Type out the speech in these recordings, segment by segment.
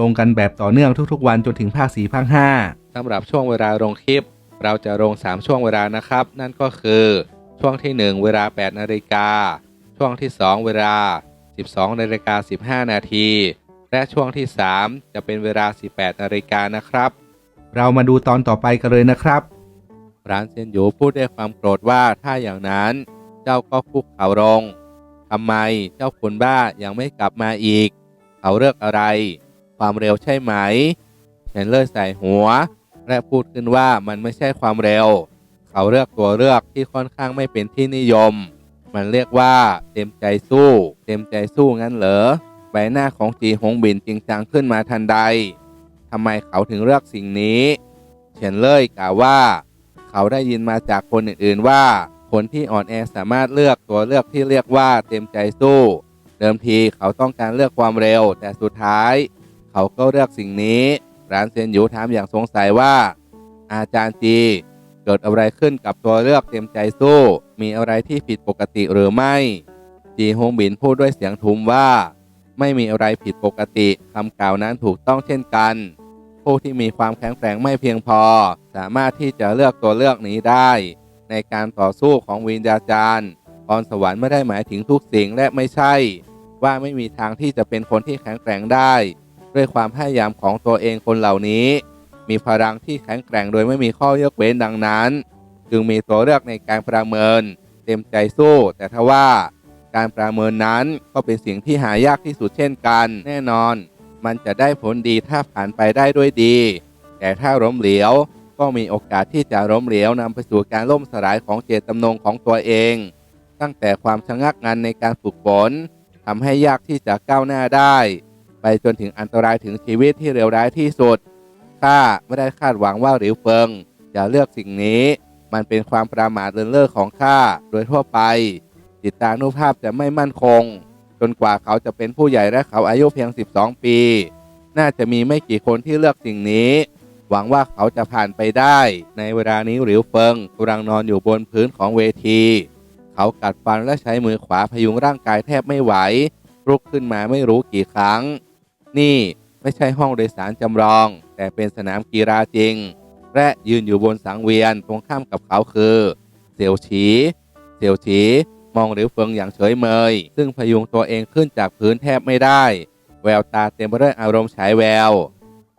ลงกันแบบต่อเนื่องทุกๆ วันจนถึงภาค4ภาค5สำหรับช่วงเวลาลงคลิป เราจะลง 3 ช่วงเวลานะครับ นั่นก็คือช่วงที่ 1 เวลา 8 นาฬิกา ช่วงที่ 2 เวลา 12 นาฬิกา 15 นาที และช่วงที่ 3 จะเป็นเวลา 18 นาฬิกานะครับ เรามาดูตอนต่อไปกันเลยนะครับร้านเซนยูพูดด้วยความโกรธว่าถ้าอย่างนั้น เจ้าก็คุกเขาลงทำไมเจ้าคนบ้ายังไม่กลับมาอีก เขาเลือกอะไร ความเร็วใช่ไหมเชนเลอร์ใส่หัว และพูดขึ้นว่ามันไม่ใช่ความเร็ว เขาเลือกตัวเลือกที่ค่อนข้างไม่เป็นที่นิยม มันเรียกว่าเต็มใจสู้ เต็มใจสู้งั้นเหรอใบหน้าของจีหงบินจริงจังขึ้นมาทันใดทำไมเขาถึงเลือกสิ่งนี้เชนเลยกล่าวว่า เขาได้ยินมาจากคนอื่นๆว่า คนที่อ่อนแอสามารถเลือกตัวเลือกที่เรียกว่าเต็มใจสู้ เดิมทีเขาต้องการเลือกความเร็ว แต่สุดท้าย เขาก็เลือกสิ่งนี้ร้านเซียนหยูถามอย่างสงสัยว่า อาจารย์จี เกิดอะไรขึ้นกับตัวเลือกเต็มใจสู้ มีอะไรที่ผิดปกติหรือไม่ จีฮงบินพูดด้วยเสียงทุ้มว่า ไม่มีอะไรผิดปกติคำกล่าวนั้นถูกต้องเช่นกัน ผู้ที่มีความแข็งแกร่งไม่เพียงพอ สามารถที่จะเลือกตัวเลือกนี้ได้ ในการต่อสู้ของวิญญาจารย์พรสวรรค์ไม่ได้หมายถึงทุกสิ่งและไม่ใช่ ว่าไม่มีทางที่จะเป็นคนที่แข็งแกร่งได้ ด้วยความพยายามของตัวเองคนเหล่านี้ มีพลังที่แข็งแกร่งโดยไม่มีข้อยกเว้นดังนั้น จึงมีตัวเลือกในการประเมิน เต็มใจสู้ แต่ทว่าการประเมินนั้นก็เป็นสิ่งที่หายากที่สุดเช่นกัน แน่นอน มันจะได้ผลดีถ้าผ่านไปได้ด้วยดี แต่ถ้าล้มเหลวก็มีโอกาสที่จะล้มเหลวนำไปสู่การล่มสลายของเจตจำนงของตัวเอง ตั้งแต่ความชะงักงันในการฝึกฝนทำให้ยากที่จะก้าวหน้าได้ ไปจนถึงอันตรายถึงชีวิตที่เลวร้ายที่สุดข้าไม่ได้คาดหวังว่าหลิวเฟิงจะเลือกสิ่งนี้ มันเป็นความประมาทเลินเล่อของข้าโดยทั่วไป จิตตานุภาพจะไม่มั่นคง จนกว่าเขาจะเป็นผู้ใหญ่และเขาอายุเพียง 12 ปี น่าจะมีไม่กี่คนที่เลือกสิ่งนี้ หวังว่าเขาจะผ่านไปได้ ในเวลานี้หลิวเฟิงกำลังนอนอยู่บนพื้นของเวที เขากัดฟันและใช้มือขวาพยุงร่างกายแทบไม่ไหวลุกขึ้นมาไม่รู้กี่ครั้ง นี่ไม่ใช่ห้องโดยสารจำลอง แต่เป็นสนามกีฬาจริง และยืนอยู่บนสังเวียนตรงข้ามกับเขาคือเสี่ยวฉีเสี่ยวฉีมองหลิวเฟิงอย่างเฉยเมย ซึ่งพยุงตัวเองขึ้นจากพื้นแทบไม่ได้ แววตาเต็มไปด้วยอารมณ์ฉายแวว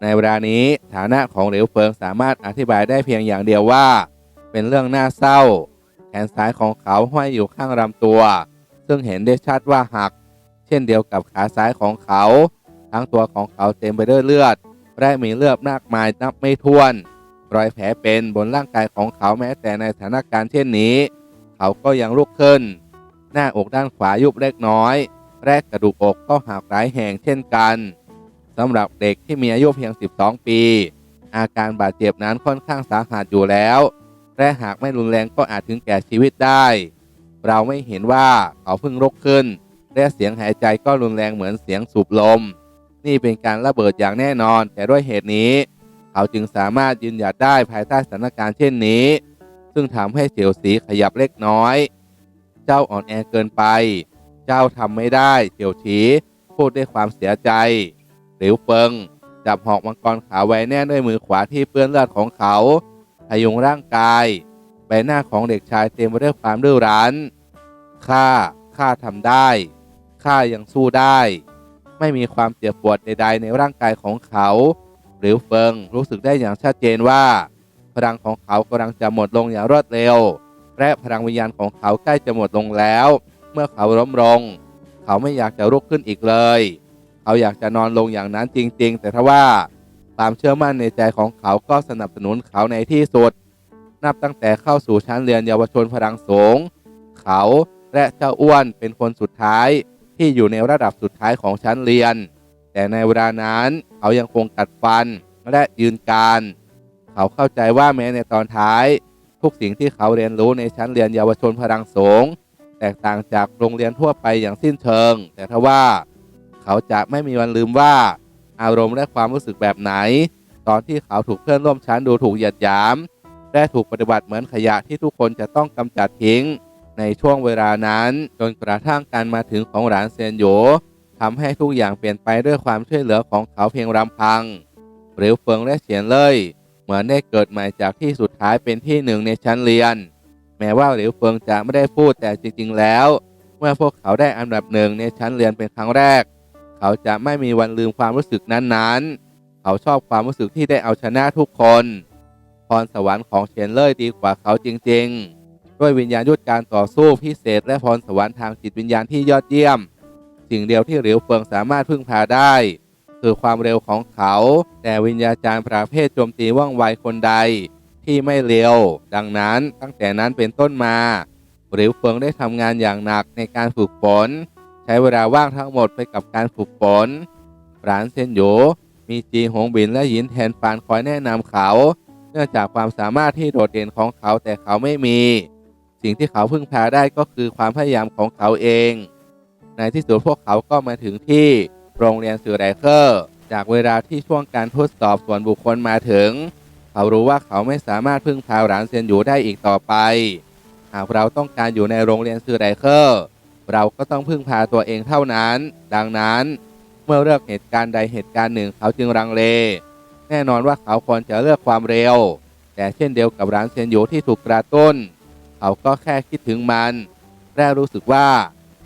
ในเวลานี้ฐานะของหลิวเฟิงสามารถอธิบายได้เพียงอย่างเดียวว่า เป็นเรื่องน่าเศร้า แขนซ้ายของเขาห้อยอยู่ข้างลำตัว ซึ่งเห็นได้ชัดว่าหัก เช่นเดียวกับขาซ้ายของเขา ทั้งตัวของเขาเต็มไปด้วยเลือด และมีเลือดมากมายนับไม่ถ้วน รอยแผลเป็นบนร่างกายของเขาแม้แต่ในสถานการณ์เช่นนี้ เขาก็ยังลุกขึ้น หน้าอกด้านขวายุบเล็กน้อย และกระดูกอกก็หักหลายแห่งเช่นกันสำหรับเด็กที่มีอายุเพียง 12 ปี อาการบาดเจ็บนั้นค่อนข้างสาหัสอยู่แล้วและหากไม่รุนแรงก็อาจถึงแก่ชีวิตได้ เราไม่เห็นว่าเขาเพิ่งลุกขึ้น และเสียงหายใจก็รุนแรงเหมือนเสียงสูบลม นี่เป็นการระเบิดอย่างแน่นอน แต่ด้วยเหตุนี้ เขาจึงสามารถยืนหยัดได้ภายใต้สถานการณ์เช่นนี้ ซึ่งทำให้เสียวสีขยับเล็กน้อย เจ้าอ่อนแอเกินไป เจ้าทำไม่ได้เสียวฉีพูดด้วยความเสียใจหลิวเฟิงจับหอกมังกรขาวไว้แน่นด้วยมือขวาที่เปื้อนเลือดของเขาพยุงร่างกาย ใบหน้าของเด็กชายเต็มไปด้วยความดื้อรั้นข้าข้าทำได้ข้ายังสู้ได้ ไม่มีความเจ็บปวดใดๆในร่างกายของเขา หรือเฟิงรู้สึกได้อย่างชัดเจนว่า พลังของเขากำลังจะหมดลงอย่างรวดเร็ว และพลังวิญญาณของเขาใกล้จะหมดลงแล้ว เมื่อเขาล้มลง เขาไม่อยากจะลุกขึ้นอีกเลย เขาอยากจะนอนลงอย่างนั้นจริง ๆ แต่ทว่าความเชื่อมั่นในใจของเขาก็สนับสนุนเขาในที่สุด นับตั้งแต่เข้าสู่ชั้นเรียนเยาวชนพลังสูง เขาและเจ้าอ้วนเป็นคนสุดท้าย ที่อยู่ในระดับสุดท้ายของชั้นเรียน แต่ในเวลานั้นเขายังคงกัดฟันและยืนการ เขาเข้าใจว่าแม้ในตอนท้าย ทุกสิ่งที่เขาเรียนรู้ในชั้นเรียนเยาวชนพลังสูงแตกต่างจากโรงเรียนทั่วไปอย่างสิ้นเชิง แต่ทว่า เขาจะไม่มีวันลืมว่า อารมณ์และความรู้สึกแบบไหน ตอนที่เขาถูกเพื่อนร่วมชั้นดูถูกเหยียดหยาม และถูกปฏิบัติเหมือนขยะที่ทุกคนจะต้องกำจัดทิ้ง ในช่วงเวลานั้น จนกระทั่งการมาถึงของหลานเซียนโยทำให้ทุกอย่างเปลี่ยนไปด้วยความช่วยเหลือของเขาเพียงลำพังหริวเฟิงและเฉียนเลยเหมือนได้เกิดใหม่จากที่สุดท้ายเป็นที่หนึ่งในชั้นเรียน แม้ว่าหลิวเฟิงจะไม่ได้พูดแต่จริง ๆ แล้ว เมื่อพวกเขาได้อันดับหนึ่งในชั้นเรียนเป็นครั้งแรก เขาจะไม่มีวันลืมความรู้สึกนั้นๆ เขาชอบความรู้สึกที่ได้เอาชนะทุกคน พรสวรรค์ของเฉียนเล่ยดีกว่าเขาจริง ๆ ด้วยวิญญาณยุทธการต่อสู้พิเศษ และพรสวรรค์ทางจิตวิญญาณที่ยอดเยี่ยม สิ่งเดียวที่หลิวเฟิงสามารถพึ่งพาได้ คือความเร็วของเขา แต่วิญญาจารย์ประเภทโจมตีว่องไวคนใด ที่ไม่เร็ว ดังนั้นตั้งแต่นั้นเป็นต้นมาหลิวเฟิงได้ทำงานอย่างหนักในการฝึกฝนใช้เวลาว่างทั้งหมดไปกับการฝึกฝนหลานเซนโยมีจีหงบินและหยินแทนฟานคอยแนะนำเขา เนื่องจากความสามารถที่โดดเด่นของเขาแต่เขาไม่มี สิ่งที่เขาพึ่งพาได้ก็คือความพยายามของเขาเอง ในที่สุดพวกเขาก็มาถึงที่โรงเรียนสื่อไรเคอร์ จากเวลาที่ช่วงการทดสอบส่วนบุคคลมาถึง เขารู้ว่าเขาไม่สามารถพึ่งพาหลานเซียนอยู่ได้อีกต่อไป หากเราต้องการอยู่ในโรงเรียนสื่อไรเคอร์ เราก็ต้องพึ่งพาตัวเองเท่านั้น ดังนั้น เมื่อเลือกเหตุการณ์ใดเหตุการณ์หนึ่งเขาจึงรังเล แน่นอนว่าเขาควรจะเลือกความเร็ว แต่เช่นเดียวกับร้านเซียนอยู่ที่ถูกกระตุ้น เขาก็แค่คิดถึงมัน และรู้สึกว่า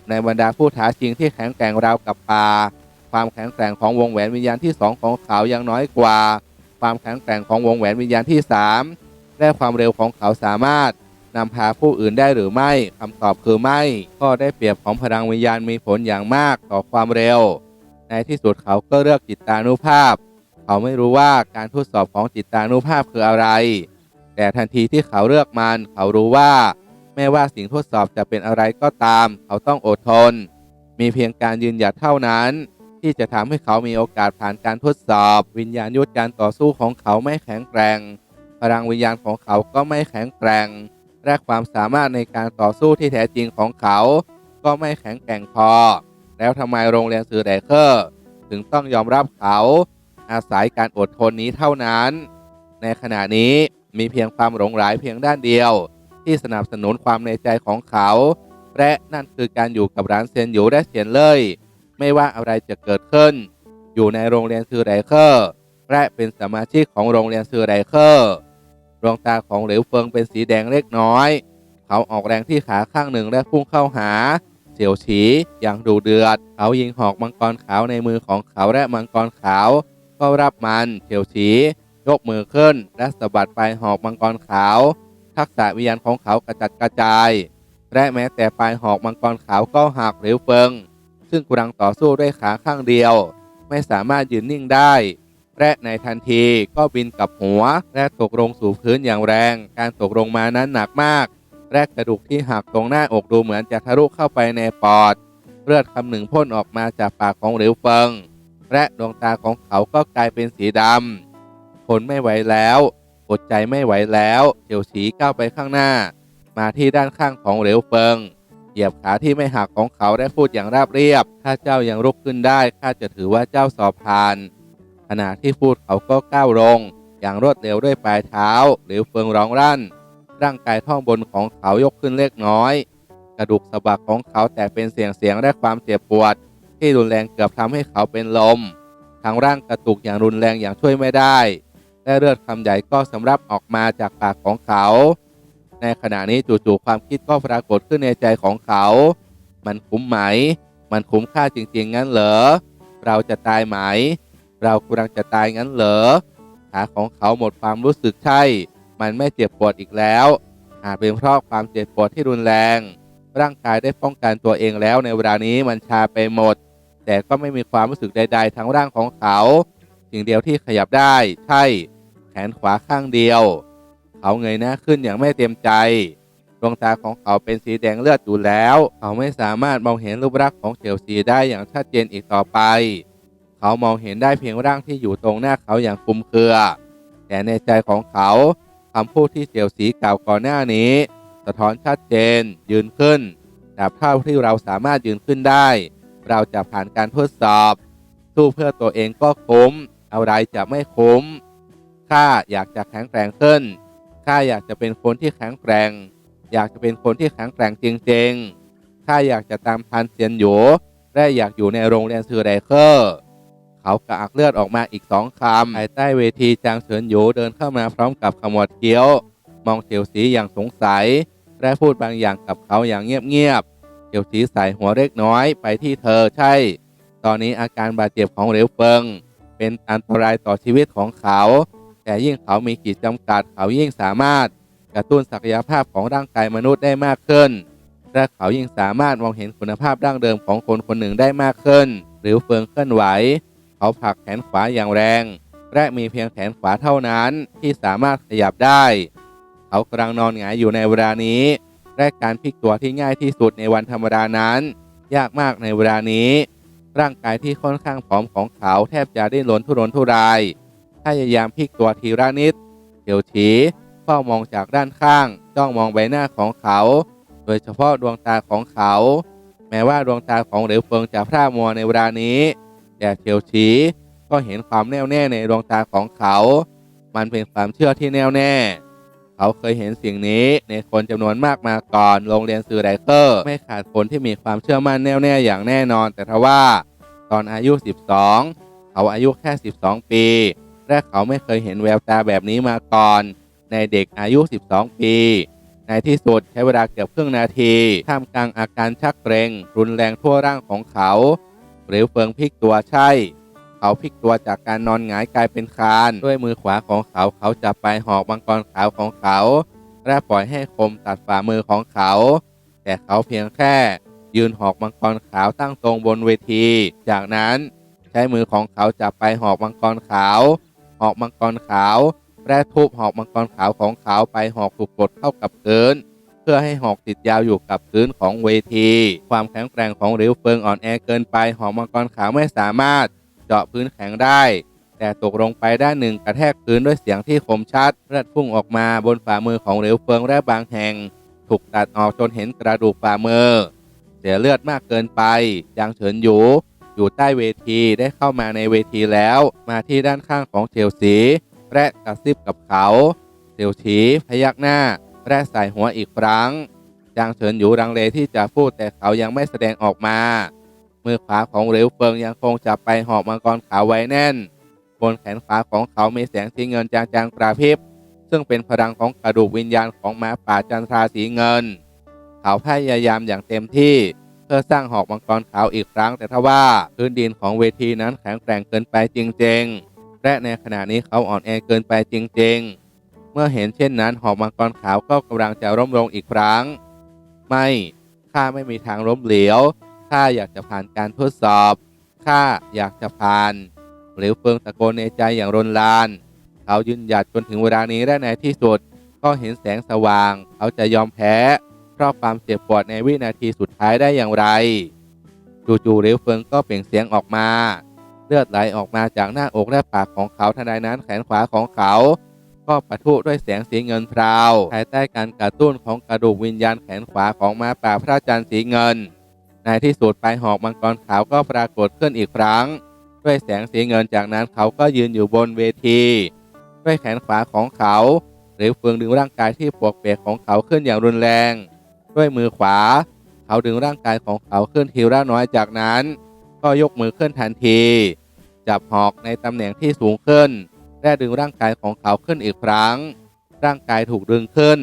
ในบรรดาผู้ท้าชิงที่แข็งแกร่งราวกับปลาความแข็งแกร่งของวงแหวนวิญญาณที่สองของเขายังน้อยกว่า ความแข็งแกร่งของวงแหวนวิญญาณที่สามและความเร็วของเขาสามารถนำพาผู้อื่นได้หรือไม่คำตอบคือไม่ข้อได้เปรียบของพลังวิญญาณมีผลอย่างมากต่อความเร็ว ในที่สุดเขาก็เลือกจิตตานุภาพ เขาไม่รู้ว่าการทดสอบของจิตตานุภาพคืออะไร แต่ทันทีที่เขาเลือกมัน เขารู้ว่าแม้ว่าสิ่งทดสอบจะเป็นอะไรก็ตาม เขาต้องอดทน มีเพียงการยืนหยัดเท่านั้น ที่จะทำให้เขามีโอกาสผ่านการทดสอบ วิญญาณยุทธการต่อสู้ของเขาไม่แข็งแกร่งพลังวิญญาณของเขาก็ไม่แข็งแกร่ง และความสามารถในการต่อสู้ที่แท้จริงของเขา ก็ไม่แข็งแกร่งพอ แล้วทำไมโรงเรียนสื่อแดเคอร์ถึงต้องยอมรับเขา อาศัยการอดทนนี้เท่านั้น ในขณะนี้ มีเพียงความหลงไหลเพียงด้านเดียว ที่สนับสนุนความในใจของเขา และนั่นคือการอยู่กับร้านเซียนอยู่และเฉียนเลย ไม่ว่าอะไรจะเกิดขึ้น อยู่ในโรงเรียนซือไรเคอร์และเป็นสมาชิกของโรงเรียนซือไรเคอร์ดวงตาของเหลวเฟิงเป็นสีแดงเล็กน้อย เขาออกแรงที่ขาข้างหนึ่งและพุ่งเข้าหาเสี่ยวฉีอย่างดูเดือด เขายิงหอกมังกรขาวในมือของเขาและมังกรขาว ก็รับมันเสี่ยวฉี ยกมือขึ้น และสะบัดปลายหอกมังกรขาว ทักษะวิญญาณของเขากระจัดกระจาย และแม้แต่ปลายหอกมังกรขาวก็หักเหลวเฟิง ซึ่งกำลังต่อสู้ด้วยขาข้างเดียว ไม่สามารถยืนนิ่งได้และในทันทีก็บินกับหัว และตกลงสู่พื้นอย่างแรง การตกลงมานั้นหนักมากและกระดูกที่หักตรงหน้าอกดูเหมือนจะทะลุเข้าไปในปอด เลือดคำหนึ่งพ่นออกมาจากปากของเหลวเฟิง และดวงตาของเขาก็กลายเป็นสีดำ ทนไม่ไหวแล้วอดใจไม่ไหวแล้วเฉียวฉีก้าวไปข้างหน้า มาที่ด้านข้างของเหลวเฟิง เหยียบขาที่ไม่หักของเขาได้พูดอย่างราบเรียบ ถ้าเจ้ายังลุกขึ้นได้ข้าจะถือว่าเจ้าสอบผ่าน ขณะที่พูดเขาก็ก้าวลง อย่างรวดเร็วด้วยปลายเท้า เหลวเฟิงร้องรั่น ร่างกายท่องบนของเขายกขึ้นเล็กน้อย กระดูกสะบักของเขาแตกเป็นเสียงเสียงและความเจ็บปวด ที่รุนแรงเกือบทำให้เขาเป็นลมทั้งร่างกระตุกอย่างรุนแรงอย่างช่วยไม่ได้ และเลือดคำใหญ่ก็สำรับออกมาจากปากของเขา ในขณะนี้จู่ๆความคิดก็ปรากฏขึ้นในใจของเขา มันคุ้มไหม มันคุ้มค่าจริงๆงั้นเหรอ เราจะตายไหม เรากำลังจะตายงั้นเหรอ ขาของเขาหมดความรู้สึกใช่ มันไม่เจ็บปวดอีกแล้ว อาจเป็นเพราะความเจ็บปวดที่รุนแรง ร่างกายได้ป้องกันตัวเองแล้วในเวลานี้มันชาไปหมด แต่ก็ไม่มีความรู้สึกใด ๆ ทั้งร่างของเขา สิ่งเดียวที่ขยับได้ ใช่ นขวาข้างเดียว เขาเงยหน้าขึ้นอย่างไม่เต็มใจ ดวงตาของเขาเป็นสีแดงเลือดอยู่แล้ว เขาไม่สามารถมองเห็นรูปลักษณ์ของเฉียวซีได้อย่างชัดเจนอีกต่อไป เขามองเห็นได้เพียงร่างที่อยู่ตรงหน้าเขาอย่างคลุมเครือ แต่ในใจของเขาคำพูดที่เสี่ยวสีกล่าวก่อนหน้านี้ สะท้อนชัดเจน ยืนขึ้นตราบเท่าที่เราสามารถยืนขึ้นได้ เราจะผ่านการทดสอบสู้เพื่อตัวเองก็คุ้ม อะไรจะไม่คุ้ม ข้าอยากจะแข็งแกร่งขึ้น ข้าอยากจะเป็นคนที่แข็งแกร่ง อยากจะเป็นคนที่แข็งแกร่งจริงๆ ข้าอยากจะตามทันเซียนหยูและอยากอยู่ในโรงเรียนซือไรเคอร์เขากระอักเลือดออกมาอีกสองคำภายใต้เวทีจางเฉินหยูเดินเข้ามาพร้อมกับขมวดเคี้ยว มองเฉียวสีอย่างสงสัย และพูดบางอย่างกับเขาอย่างเงียบๆเฉียวสีใส่หัวเล็กน้อยไปที่เธอใช่ ตอนนี้อาการบาดเจ็บของเหลวเฟิง เป็นอันตรายต่อชีวิตของเขา แต่ยิ่งเขามีขีดจำกัดเขายิ่งสามารถกระตุ้นศักยภาพของร่างกายมนุษย์ได้มากขึ้น และเขายิ่งสามารถมองเห็นคุณภาพดั้งเดิมของคนคนหนึ่งได้มากขึ้น หรือเฟิงเคลื่อนไหว เขาผลักแขนขวาอย่างแรง และมีเพียงแขนขวาเท่านั้นที่สามารถขยับได้ เขากำลังนอนหงายอยู่ในเวลานี้ และการพลิกตัวที่ง่ายที่สุดในวันธรรมดานั้น ยากมากในเวลานี้ ร่างกายที่ค่อนข้างผอมของเขาแทบจะได้ล้นทุรนทุราย ยายามพลิกตัวทีละนิดเฉียวฉีเฝ้ามองจากด้านข้าง จ้องมองใบหน้าของเขา โดยเฉพาะดวงตาของเขา แม้ว่าดวงตาของเหลวเฟิงจะพร่ามัวในเวลานี้ แต่เฉียวฉีก็เห็นความแน่วแน่ในดวงตาของเขา มันเป็นความเชื่อที่แน่วแน่ เขาเคยเห็นสิ่งนี้ในคนจำนวนมากมาก่อน โรงเรียนซือไรเกอร์ ไม่ขาดคนที่มีความเชื่อมั่นแน่วแน่อย่างแน่นอน แต่ทว่า ตอนอายุ 12 เขาอายุแค่ 12 ปี และเขาไม่เคยเห็นแววตาแบบนี้มาก่อน ในเด็กอายุ 12 ปี ในที่สุดใช้เวลาเกือบครึ่งนาที ท่ามกลางอาการชักเกรงรุนแรงทั่วร่างของเขา หรือเฟิงพลิกตัวใช่ เขาพลิกตัวจากการนอนหงายกลายเป็นคาน ด้วยมือขวาของเขาเขาจับปลายหอกมังกรขาวของเขา และปล่อยให้คมตัดฝ่ามือของเขา แต่เขาเพียงแค่ ยืนหอกมังกรขาวตั้งตรงบนเวที จากนั้นใช้มือของเขาจับไปหอกมังกรขาว หอกมังกรขาวและทุบหอกมังกรขาวของเขาไปหอกถูกกดเข้ากับพื้น เพื่อให้หอกติดยาวอยู่กับพื้นของเวที ความแข็งแกร่งของหลิวเฟิงอ่อนแอเกินไปหอกมังกรขาวไม่สามารถเจาะพื้นแข็งได้ แต่ตกลงไปด้านหนึ่งกระแทกพื้นด้วยเสียงที่คมชัดเลือดพุ่งออกมาบนฝ่ามือของเหลวเฟิงและบางแห่ง ถูกตัดออกจนเห็นกระดูกฝ่ามือเสียเลือดมากเกินไปจางเฉินหยู อยู่ใต้เวทีได้เข้ามาในเวทีแล้ว มาที่ด้านข้างของเฉียวสีและกระซิบกับเขาเฉียวฉีพยักหน้าและใส่หัวอีกครั้งจางเฉินหยูรังเลที่จะพูดแต่เขายังไม่แสดงออกมา มือขวาของเหลวเฟิงยังคงจับไปหอบมังกรขาวไว้แน่น บนแขนขวาของเขามีแสงสีเงินจางๆกระพริบซึ่งเป็นพลังของกระดูกวิญญาณของหมาป่าจันทราสีเงิน เขาพยายามอย่างเต็มที่ เพื่อสร้างหอกมังกรขาวอีกครั้ง แต่ทว่าพื้นดินของเวทีนั้นแข็งแกร่งเกินไปจริง ๆ และในขณะนี้เขาอ่อนแอเกินไปจริง ๆ เมื่อเห็นเช่นนั้นหอกมังกรขาวก็กำลังจะล้มลงอีกครั้ง ไม่ข้าไม่มีทางล้มเหลวข้าอยากจะผ่านการทดสอบข้าอยากจะผ่านหลวเฟิงตะโกนในใจอย่างรนลาน เขายืนหยัดจนถึงเวลานี้และในที่สุด ก็เห็นแสงสว่าง เขาจะยอมแพ้ ราะความเจ็บปวดในวินาทีสุดท้ายได้อย่างไร จู่ๆเหลวเฟิงก็เปล่งเสียงออกมา เลือดไหลออกมาจากหน้าอกและปากของเขาทันใดนั้นแขนขวาของเขา ก็ปะทุด้วยแสงสีเงินพราวภายใต้การกระตุ้นของกระดูกวิญญาณแขนขวาของมาป่าพระจันทร์สีเงิน ในที่สุดปลายหอกมังกรขาวก็ปรากฏขึ้นอีกครั้ง ด้วยแสงสีเงินจากนั้นเขาก็ยืนอยู่บนเวที ด้วยแขนขวาของเขาหรือเฟืองดึงร่างกายที่ปวกเปียกของเขาขึ้นอย่างรุนแรง ด้วยมือขวา เขาดึงร่างกายของเขาขึ้นทีละน้อยจากนั้น ก็ยกมือขึ้นทันที จับหอกในตำแหน่งที่สูงขึ้น และดึงร่างกายของเขาขึ้นอีกครั้ง ร่างกายถูกดึงขึ้น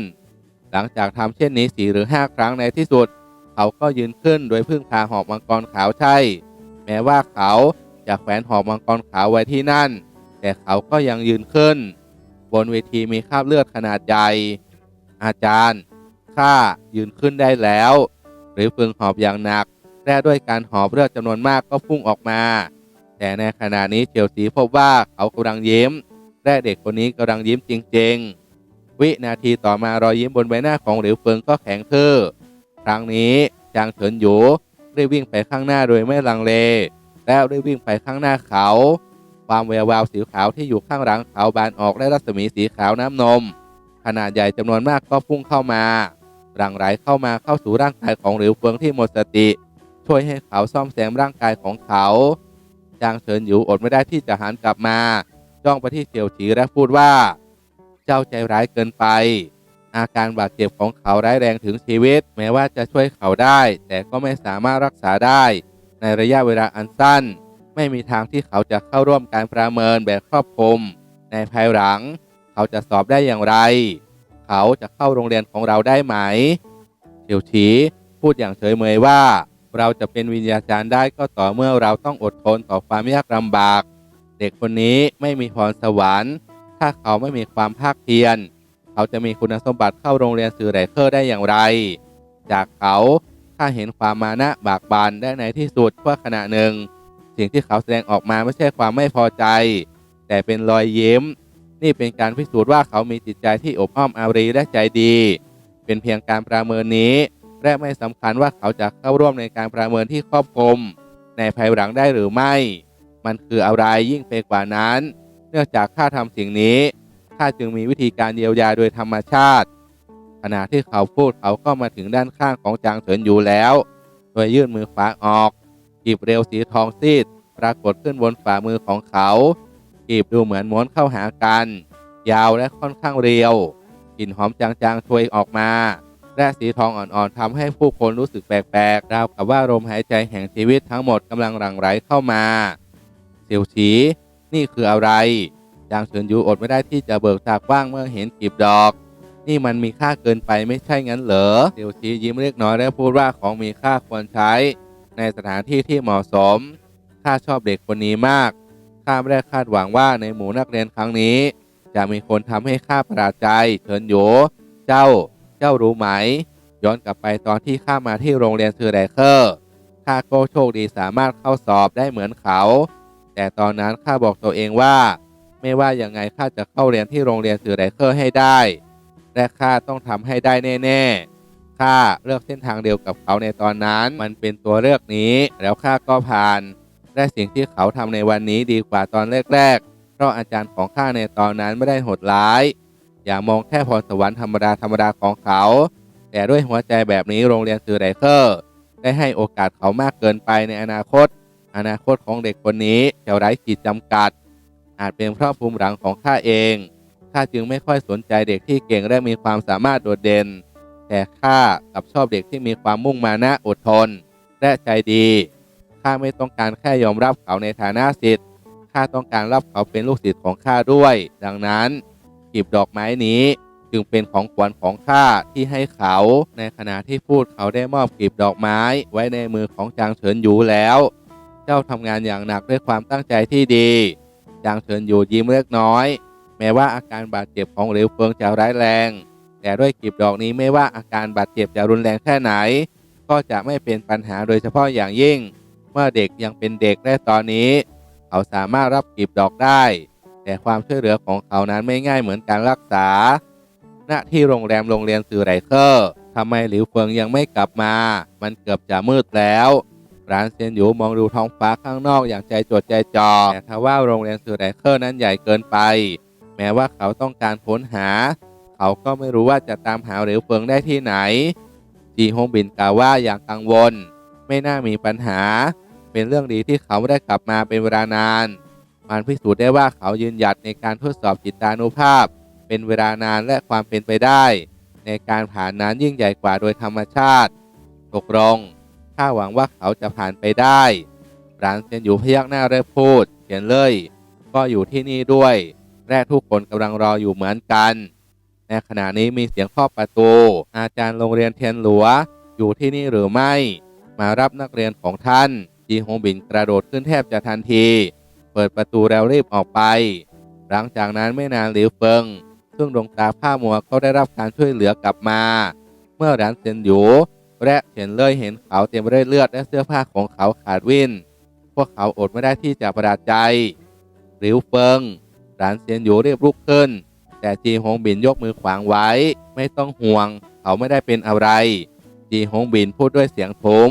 หลังจากทำเช่นนี้สี่หรือห้าครั้งในที่สุด เขาก็ยืนขึ้นโดยพึ่งพาหอกมังกรขาวใช่ แม้ว่าเขาจะแขวนหอกมังกรขาวไว้ที่นั่น แต่เขาก็ยังยืนขึ้น บนเวทีมีคราบเลือดขนาดใหญ่อาจารย์ ข้ายืนขึ้นได้แล้ว หรือพึงหอบอย่างหนักและด้วยการหอบเลือดจำนวนมากก็พุ่งออกมา แต่ในขณะนี้เฉียวสีพบว่าเขากำลังยิ้มและเด็กคนนี้กำลังยิ้มจริง ๆ วินาทีต่อมารอยยิ้มบนใบหน้าของหลิวเฟิงก็แข็งทื่อครั้งนี้จางเฉินหยูรีบวิ่งไปข้างหน้าโดยไม่ลังเล แล้วได้วิ่งไปข้างหน้าเขา ความแวววาวสีขาวที่อยู่ข้างหลังเขาบานออกและรัศมีสีขาวน้ำนม ขนาดใหญ่จำนวนมากก็พุ่งเข้ามา หลั่งไหลเข้ามาเข้าสู่ร่างกายของหลิวเฟิงที่หมดสติ ช่วยให้เขาซ่อมแซมร่างกายของเขาจางเฉินหยูอดไม่ได้ที่จะหันกลับมา จ้องไปที่เสี่ยวฉีและพูดว่า เจ้าใจร้ายเกินไป อาการบาดเจ็บของเขาร้ายแรงถึงชีวิต แม้ว่าจะช่วยเขาได้ แต่ก็ไม่สามารถรักษาได้ ในระยะเวลาอันสั้น ไม่มีทางที่เขาจะเข้าร่วมการประเมินแบบครอบคลุมในภายหลัง เขาจะสอบได้อย่างไร เขาจะเข้าโรงเรียนของเราได้ไหมเฉียวฉีพูดอย่างเฉยเมยว่า เราจะเป็นวิญญาจารย์ได้ก็ต่อเมื่อเราต้องอดทนต่อความยากลำบาก เด็กคนนี้ไม่มีพรสวรรค์ ถ้าเขาไม่มีความภาคเพียร เขาจะมีคุณสมบัติเข้าโรงเรียนสื่อไรเคอร์ได้อย่างไร จากเขาถ้าเห็นความมานะบากบันได้ในที่สุดเพื่อขณะหนึ่ง สิ่งที่เขาแสดงออกมาไม่ใช่ความไม่พอใจ แต่เป็นรอยยิ้ม นี่เป็นการพิสูจน์ว่าเขามีจิตใจที่อบอ้อมอารีและใจดี เป็นเพียงการประเมินนี้ และไม่สำคัญว่าเขาจะเข้าร่วมในการประเมินที่ครอบคลุมในภายหลังได้หรือไม่ มันคืออะไรยิ่งไปกว่านั้น เนื่องจากข้าทำสิ่งนี้ข้าจึงมีวิธีการเยียวยาโดยธรรมชาติ ขณะที่เขาพูดเขาก็มาถึงด้านข้างของจางเฉินอยู่แล้ว โดยยื่นมือขวาออกกีบเร็วสีทองซีด ปรากฏขึ้นบนฝ่ามือของเขา กีบดูเหมือนม้วนเข้าหากัน ยาวและค่อนข้างเรียวกลิ่นหอมจางๆช่วยออกมาและสีทองอ่อนๆทำให้ผู้คนรู้สึกแปลกๆราวกับว่าลมหายใจแห่งชีวิตทั้งหมดกำลังหลั่งไหลเข้ามา เสี่ยวฉีนี่คืออะไรจางเฉินยูอดไม่ได้ที่จะเบิกตากว้างเมื่อเห็นกลีบดอก นี่มันมีค่าเกินไปไม่ใช่งั้นเหรอเสี่ยวฉียิ้มเล็กน้อยและพูดว่าของมีค่าควรใช้ ในสถานที่ที่เหมาะสมข้าชอบเด็กคนนี้มาก ข้าไม่ได้คาดหวังว่าในหมู่นักเรียนครั้งนี้ จะมีคนทำให้ข้าประหลาดใจเฉินโหยเจ้า เจ้ารู้ไหม ย้อนกลับไปตอนที่ข้ามาที่โรงเรียนซือไรเคอร์ข้าก็โชคดีสามารถเข้าสอบได้เหมือนเขา แต่ตอนนั้นข้าบอกตัวเองว่า ไม่ว่ายังไงข้าจะเข้าเรียนที่โรงเรียนซือไรเคอร์ให้ได้ และข้าต้องทำให้ได้แน่ๆข้าเลือกเส้นทางเดียวกับเขาในตอนนั้น มันเป็นตัวเลือกนี้ แล้วข้าก็ผ่าน และสิ่งที่เขาทำในวันนี้ดีกว่าตอนแรกๆ เพราะอาจารย์ของข้าในตอนนั้นไม่ได้โหดร้าย อย่ามองแค่พรสวรรค์ธรรมดาธรรมดาของเขา แต่ด้วยหัวใจแบบนี้โรงเรียนซือไรเคอร์ได้ให้โอกาสเขามากเกินไปในอนาคต อนาคตของเด็กคนนี้จะไร้ขีดจำกัด อาจเป็นเพราะภูมิหลังของข้าเองข้าจึงไม่ค่อยสนใจเด็กที่เก่งและมีความสามารถโดดเด่น แต่ข้ากลับชอบเด็กที่มีความมุ่งมานะอดทน และใจดี ข้าไม่ต้องการแค่ยอมรับเขาในฐานะศิษย์ข้าต้องการรับเขาเป็นลูกศิษย์ของข้าด้วย ดังนั้นกีบดอกไม้นี้จึงเป็นของขวัญของข้าที่ให้เขาในขณะที่พูดเขาได้มอบกลีบดอกไม้ไว้ในมือของจางเฉินหยูแล้ว เจ้าทำงานอย่างหนักด้วยความตั้งใจที่ดี จางเฉินหยูยิ้มเล็กน้อย แม้ว่าอาการบาดเจ็บของเหลวเฟิงจะร้ายแรง แต่ด้วยกลีบดอกนี้ไม่ว่าอาการบาดเจ็บจะรุนแรงแค่ไหน ก็จะไม่เป็นปัญหาโดยเฉพาะอย่างยิ่ง มื่อเด็กยังเป็นเด็กและตอนนี้ เขาสามารถรับกลีบดอกได้ แต่ความช่วยเหลือของเขานั้นไม่ง่ายเหมือนการรักษา ณที่โรงแรมโรงเรียนสื่อไรเคอร์ทำไมหลิวเฟิงยังไม่กลับมา มันเกือบจะมืดแล้วร้านเซียนหยูมองดูท้องฟ้าข้างนอกอย่างใจจดใจจ่อแต่ทว่าโรงเรียนสื่อไรเคอร์นั้นใหญ่เกินไป แม้ว่าเขาต้องการค้นหา เขาก็ไม่รู้ว่าจะตามหาหลิวเฟิงได้ที่ไหนจีฮงบินกล่าวว่าอย่างกังวล ไม่น่ามีปัญหา เป็นเรื่องดีที่เขาได้กลับมาเป็นเวลานาน มันพิสูจน์ได้ว่าเขายืนหยัดในการทดสอบจิตานุภาพ เป็นเวลานานและความเป็นไปได้ ในการผ่านนั้นยิ่งใหญ่กว่าโดยธรรมชาติ ตกลงข้าหวังว่าเขาจะผ่านไปได้รานเซียนอยู่พยักหน้าและพูดเขียนเลย ก็อยู่ที่นี่ด้วยและทุกคนกำลังรออยู่เหมือนกัน ในขณะนี้มีเสียงเคาะประตู อาจารย์โรงเรียนเทียนหลัว อยู่ที่นี่หรือไม่ มารับนักเรียนของท่าน จีฮงบินกระโดดขึ้นแทบจะทันที เปิดประตูแล้วรีบออกไป หลังจากนั้นไม่นานหลิวเฟิง ซึ่งดวงตาผ้ามัวก็ได้รับการช่วยเหลือกลับมา เมื่อหลานเซียนหยูและเฉินเล่ยเห็นเขาเต็มไปด้วยเลือดและเสื้อผ้าของเขาขาดวิ่น พวกเขาอดไม่ได้ที่จะประหลาดใจหลิวเฟิงหลานเซียนหยูรีบลุกขึ้น แต่จีฮงบินยกมือขวางไว้ ไม่ต้องห่วง เขาไม่ได้เป็นอะไร จีฮงบินพูดด้วยเสียงทุ้ม